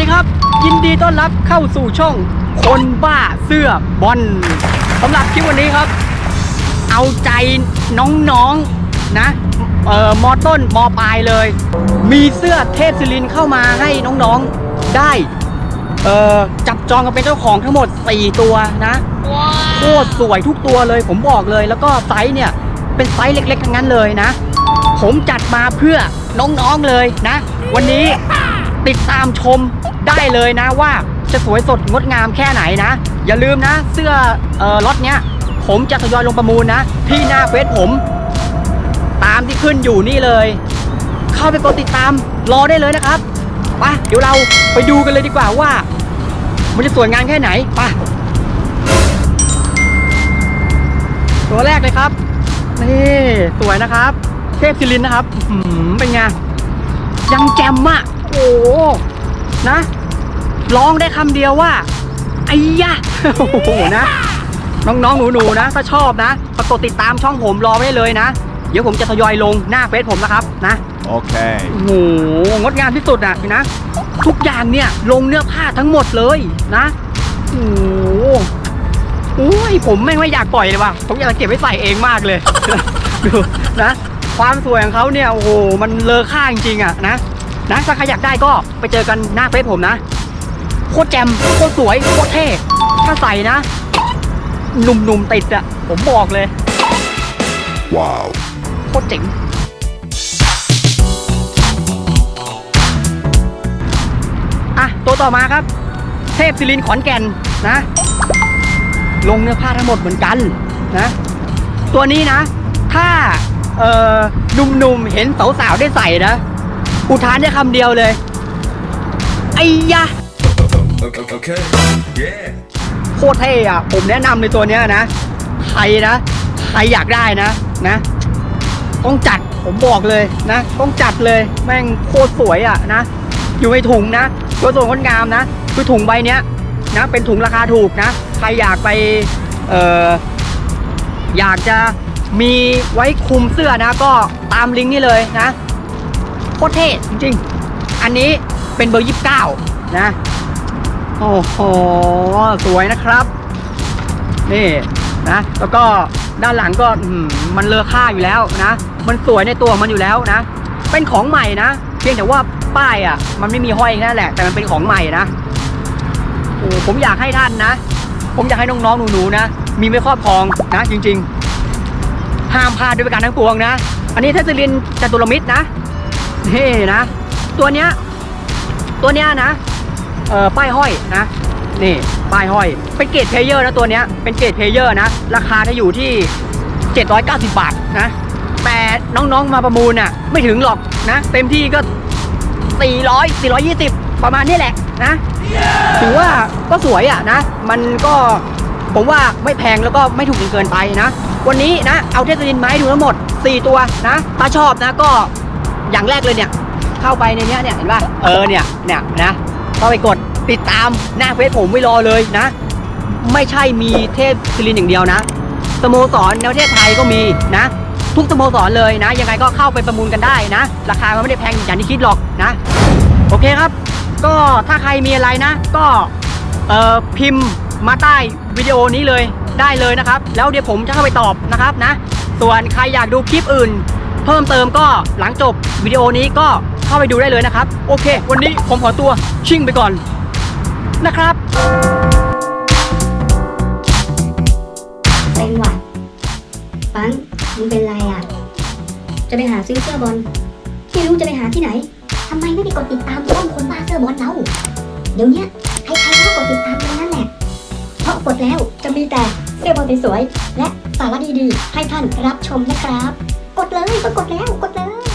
ดีครับ ยินดีต้อนรับเข้าสู่ช่องคนบ้าเสื้อบอลสำหรับคลิปวันนี้ครับ เอาใจน้องๆนะเอ่อมอต้นมอปลายเลย มีเสื้อเทพศิรินเข้ามาให้น้องๆได้เอ่อจับจองกันเป็นเจ้าของทั้งหมด 4 ตัวนะโคตรสวยทุกตัวเลยผมบอกเลย แล้วก็ไซส์เนี่ยเป็นไซส์เล็กๆทั้งนั้นเลยนะ ผมจัดมาเพื่อน้องๆเลยนะ วันนี้ติดตามชม ได้เลยนะว่าจะสวยสดงดงามแค่ไหนนะ อย่าลืมนะ เสื้อเอ่อล็อตเนี้ย ผมจะทยอยลงประมูลนะ ที่หน้าเฟซผม ตามที่ขึ้นอยู่นี่เลย เข้าไปกดติดตามรอได้เลยนะครับไปเดี๋ยวเราไปดูกันเลยดีกว่าว่า มันจะสวยงามแค่ไหนไปตัวแรกเลยครับนี่สวยนะครับ เทพศิรินนะครับเป็นไงยังแจมอะโอ้ นะ ร้องได้คำเดียวว่าไอ้ยะโอ้โหนะ น้องๆหนูๆนะ ถ้าชอบนะปรากฏติดตามช่องผมรอไว้เลยนะ เดี๋ยวผมจะทยอยลงหน้าเฟซผมนะครับนะ Okay. โอ้โหงดงามที่สุดอะนะ ทุกอย่างเนี่ยลงเนื้อผ้าทั้งหมดเลยนะโอ้โหโอ้ยผมไม่งไม่อยากปล่อยเลยว่ะผมอยากจะเก็บไว้ใส่เองมากเลย ดูนะ ความสวยของเขาเนี่ยโอ้โหมันเลอค่าจริงๆอะนะ นะถ้าใครอยากได้ก็ไปเจอกันหน้าเฟซผมนะ โคตรแจ่มโคตรสวยโคตรเท่ถ้าใส่นะ หนุ่มๆติดอะผมบอกเลย Wow. โคตรเจ๋งอะตัวต่อมาครับ เทพศิรินทร์ขอนแก่นนะ ลงเนื้อผ้าทั้งหมดเหมือนกันนะ ตัวนี้นะ ถ้าเอ่อหนุ่มๆเห็นสาวๆได้ใส่นะ อุทานได้คำเดียวเลย ไอ้ยะ Okay. Yeah. โคตรเท่อะผมแนะนำในตัวเนี้ยนะ ใครนะ ใครอยากได้นะ นะ ต้องจัด ผมบอกเลยนะ ต้องจัดเลย แม่งโคตรสวยอะนะ อยู่ในถุงนะตัวส่วนงดงามนะ คือถุงใบเนี้ยนะ เป็นถุงราคาถูกนะ ใครอยากไป เอ่อ อยากจะมีไว้คลุมเสื้อนะ ก็ตามลิงก์นี่เลยนะโคตรเท่จริงๆ อันนี้เป็นเบอร์ยี่สิบเก้านะ โอ้โห สวยนะครับ นี่นะ แล้วก็ด้านหลังก็มันเลอค่าอยู่แล้วนะ มันสวยในตัวมันอยู่แล้วนะ เป็นของใหม่นะ เพียงแต่ว่าป้ายอะ มันไม่มีห้อยนั่นแหละ แต่มันเป็นของใหม่นะโอ้ผมอยากให้ท่านนะ ผมอยากให้น้องๆหนูๆนะ มีไม่ครอบครองนะ จริง ๆ ห้ามพลาดด้วยประการทั้งปวงนะ อันนี้เทศลินจตุรมิตรนะ นี่นะ ตัวเนี้ย ตัวเนี้ยนะ เอ่อ ป้ายห้อยนะ นี่ ป้ายห้อย เป็นเกรดเพลเยอร์นะตัวเนี้ย เป็นเกรดเพลเยอร์นะ ราคาจะอยู่ที่ 790 บาทนะ แต่น้องๆ มาประมูลน่ะ ไม่ถึงหรอกนะ เต็มที่ก็ 400 420 ประมาณนี้แหละนะ ถือว่าก็สวยอะนะ มันก็ผมว่าไม่แพงแล้วก็ไม่ถูกจนเกินไปนะ วันนี้นะ เอาเทสลินมาให้ดูทั้งหมด 4 ตัวนะ ถ้าชอบนะก็ อย่างแรกเลยเนี่ย เข้าไปในเนี้ยเนี่ยเห็นป่ะเออเนี่ยเนี่ยนะเข้าไปกดติดตามหน้าเฟซผมไว้รอเลยนะ ไม่ใช่มีเทพศิรินอย่างเดียวนะสโมสรในประเทศไทยก็มีนะ ทุกสโมสรเลยนะ ยังไงก็เข้าไปประมูลกันได้นะ ราคามันไม่ได้แพงอย่างที่คิดหรอกนะ โอเคครับ ก็ถ้าใครมีอะไรนะ ก็เอ่อพิมพ์มาใต้วิดีโอนี้เลยได้เลยนะครับ แล้วเดี๋ยวผมจะเข้าไปตอบนะครับนะ ส่วนใครอยากดูคลิปอื่น เพิ่มเติมก็หลังจบวิดีโอนี้ก็เข้าไปดูได้เลยนะครับ โอเค วันนี้ผมขอตัวชิ่งไปก่อนนะครับเป็นหวัดปังมึงเป็นไรอะ จะไปหาซื้อเสื้อบอลที่รู้จะไปหาที่ไหนทำไมไม่ไปกดติดตามช่องคนบ้าเสื้อบอลเล่าเดี๋ยวนี้ใครๆก็กดติดตามกันนั่นแหละเพราะกดแล้วจะมีแต่เสื้อบอลสวยๆและสาระดีๆ ให้ท่านรับชมนะครับ ดเลยก็กดแล้วกดเลย